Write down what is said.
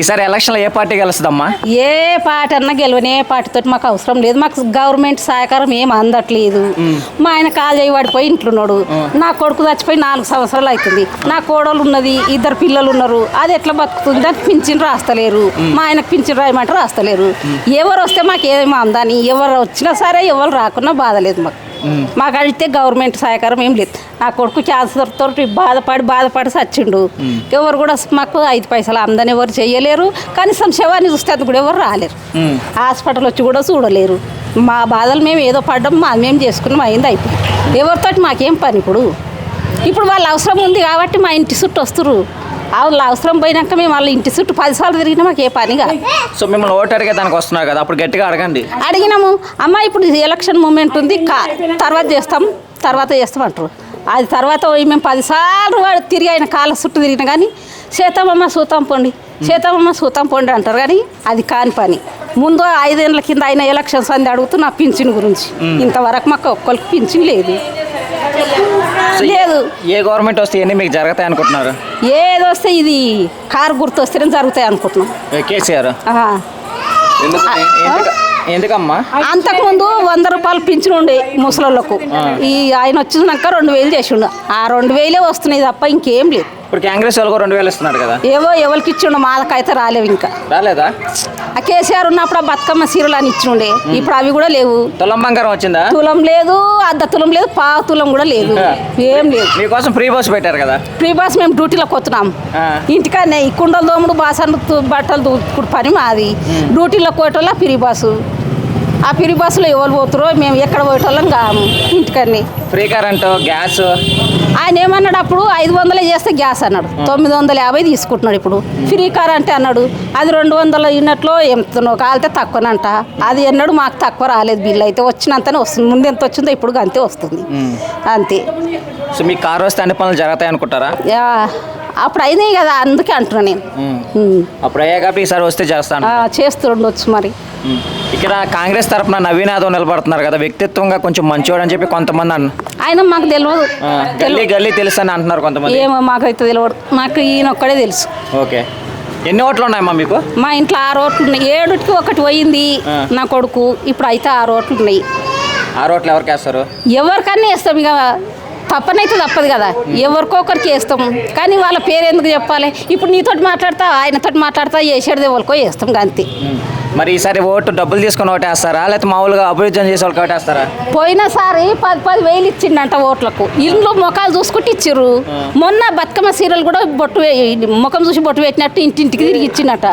ఈసారి ఎలక్షన్లో ఏ పార్టీ గెలుస్తుందమ్మా? ఏ పార్టీ అన్నా గెలవని ఏ పార్టీతో మాకు అవసరం లేదు. మాకు గవర్నమెంట్ సహకారం ఏం అందట్లేదు. మా ఆయన కాలు చేయి పడిపోయి ఇంట్లోన్నాడు. నా కొడుకు చచ్చిపోయి నాలుగు సంవత్సరాలు అవుతుంది. నా కోడలు ఉన్నది ఇద్దరు పిల్లలు ఉన్నారు. అది ఎట్లా బతుకుతుంది దానికి పింఛన్ రాస్తలేరు. మా ఆయనకు పింఛన్ రాయమంటే రాస్తలేరు. ఎవరు వస్తే మాకు ఏమో అందని? ఎవరు వచ్చినా సరే ఎవరు రాకున్నా బాధ లేదు మాకు. మాకు అడిగితే గవర్నమెంట్ సహకారం ఏం లేదు. నా కొడుకు క్యాన్సర్ తోటి బాధపడి బాధపడి చచ్చిండు ఎవరు కూడా మాకు ఐదు పైసలు అందని ఎవరు చేయలేరు కనీసం శవాన్ని చూస్తే అది కూడా ఎవరు రాలేరు. హాస్పిటల్ వచ్చి కూడా చూడలేరు. మా బాధలు మేము ఏదో పడ్డాం మా మేము చేసుకున్నాం అయింది అయిపోయింది. ఎవరితోటి మాకేం పని ఇప్పుడు? ఇప్పుడు వాళ్ళ అవసరం ఉంది కాబట్టి మా ఇంటి చుట్టూ వస్తురు వాళ్ళ అవసరం పోయినాక మేము వాళ్ళ ఇంటి చుట్టూ పదిసార్లు తిరిగినా మాకు ఏ పని కాదు సో మిమ్మల్ని ఓటు అడిగే దానికి వస్తున్నారు కదా అప్పుడు గట్టిగా అడగండి. అడిగినాము. అమ్మ ఇప్పుడు ఎలక్షన్ మూమెంట్ ఉంది కా తర్వాత చేస్తాం తర్వాత చేస్తాం అంటారు. అది తర్వాత పోయి మేము పదిసార్లు వాడు తిరిగి ఆయన కాళ్ళ చుట్టూ తిరిగిన కానీ సీతమ్మ సూతం పొండి సీతమ్మ సూతం పొండి అంటారు కానీ అది కాని పని. ముందు ఐదేళ్ళ కింద ఆయన ఎలక్షన్స్ అంది అడుగుతూ నా పింఛన్ గురించి. ఇంతవరకు మాకు ఒక్కరికి పింఛన్ లేదు. లేదు. ఏ గవర్నమెంట్ వస్తే ఇవన్నీ మీకు జరుగుతాయి అనుకుంటున్నారు? ఏది వస్తే ఇది? కారు గుర్తు వస్తేనే జరుగుతాయి అనుకుంటున్నాం. కేసీఆర్? ఎందుకమ్మా? అంతకుముందు వంద రూపాయలు పింఛన్ ఉండే ముసలోళ్ళకు. ఈ ఆయన వచ్చినాక రెండు వేలు చేసిండు. ఆ రెండు వేలే వస్తున్నాయి తప్ప ఇంకేం లేదు. ఇప్పుడు కాంగ్రెస్ వాళ్ళు రెండు వేలు ఇస్తున్నారు కదా. ఏవో ఎవరికి ఇచ్చిండు మాదకైతే రాలేవు ఇంకా. రాలేదా? ఆ కేసీఆర్ ఉన్నప్పుడు ఆ బతుకమ్మ సీరలు అని ఇచ్చిండే. ఇప్పుడు అవి కూడా లేవు. తులం బంగారం వచ్చిందా? తులం లేదు అర్ధ తులం లేదు పావు తులం కూడా లేదు. ఏం లేదు. మీకోసం ఫ్రీ బస్ పెట్టారు కదా? ఫ్రీ బస్ మేము డ్యూటీలోకి వస్తున్నాం. ఆ. ఇంటికాడనే ఈ కుండలు దోముడు బాసన్లు బట్టలు దూకుడు పని మాది. డ్యూటీలోకి పోయేటోళ్ళ ఫ్రీ బస్సు. ఆ ఫ్రీ బస్సులో ఎవరు పోతారో మేము ఎక్కడ పోయేటోళ్ళం కాము ఇంటికాడనే. Free current gas? ఆయన ఏమన్నాడు అప్పుడు? ఐదు వందలే చేస్తే గ్యాస్ అన్నాడు. తొమ్మిది వందల యాభై తీసుకుంటున్నాడు ఇప్పుడు. ఫ్రీ కార్ అంటే అన్నాడు అది రెండు వందల యూనిట్లో ఎంతనో కాలితే తక్కువనంట. అది ఎన్నడు మాకు తక్కువ రాలేదు బిల్లు అయితే వచ్చినంతనే వస్తుంది. ముందు ఎంత వచ్చిందో ఇప్పుడు అంతే వస్తుంది. అంతే. సో మీ కారు వస్తే అన్ని పనులు జరుగుతాయి అనుకుంటారా? యా, అప్పుడు అయినాయి కదా అందుకే అంటున్నా నేను. అప్పుడు అయ్యా కాబట్టి ఈసారి వస్తే చేస్తాను. చేస్తుండొచ్చు మరి. ఇక్కడ కాంగ్రెస్ తరపున నవీన్ యాదవ్ నిలబడుతున్నారు కదా వ్యక్తిత్వంగా కొంచెం మంచివాడు అని చెప్పి కొంతమంది అన్న ఆయన మాకు తెలియదు గల్లీ గల్లీ తెలుసు అని అంటున్నారు కొంతమంది. ఏమో మాకైతే తెలియదు మాకు ఈయన ఒక్కడే తెలుసు. ఓకే. ఎన్ని ఓట్లు ఉన్నాయమ్మా మీకు? మా ఇంట్లో ఆరు ఓట్లు ఉన్నాయి. ఏడుకి ఒకటి పోయింది. నా కొడుకు. ఇప్పుడు అయితే ఆరు ఓట్లు ఉన్నాయి. ఆ ఓట్లు ఎవరికి వేస్తారు? ఎవరికన్నా వేస్తాం. ఇక తప్పనైతే తప్పదు కదా. ఎవరికో ఒకరికి వేస్తాం. కానీ వాళ్ళ పేరు ఎందుకు చెప్పాలి? ఇప్పుడు నీతోటి మాట్లాడతా ఆయనతోటి మాట్లాడతా వేసేది ఎవరికో వేస్తాం. అంతే. మరి ఈసారి ఓటు డబ్బులు తీసుకొని ఓటేస్తారా? లేకపోతే మామూలుగా అభివృద్ధి చేసే వాళ్ళకి ఓటేస్తారా? పోయినసారి పది పది వేలు ఇచ్చిండంట ఓట్లకు. ఇల్లు ముఖాలు చూసుకుంటూ ఇచ్చిర్రు. మొన్న బతుకమ్మ సీరియల్ కూడా బొట్టు ముఖం చూసి బొట్టు పెట్టినట్టు ఇంటింటికి తిరిగి ఇచ్చిండట.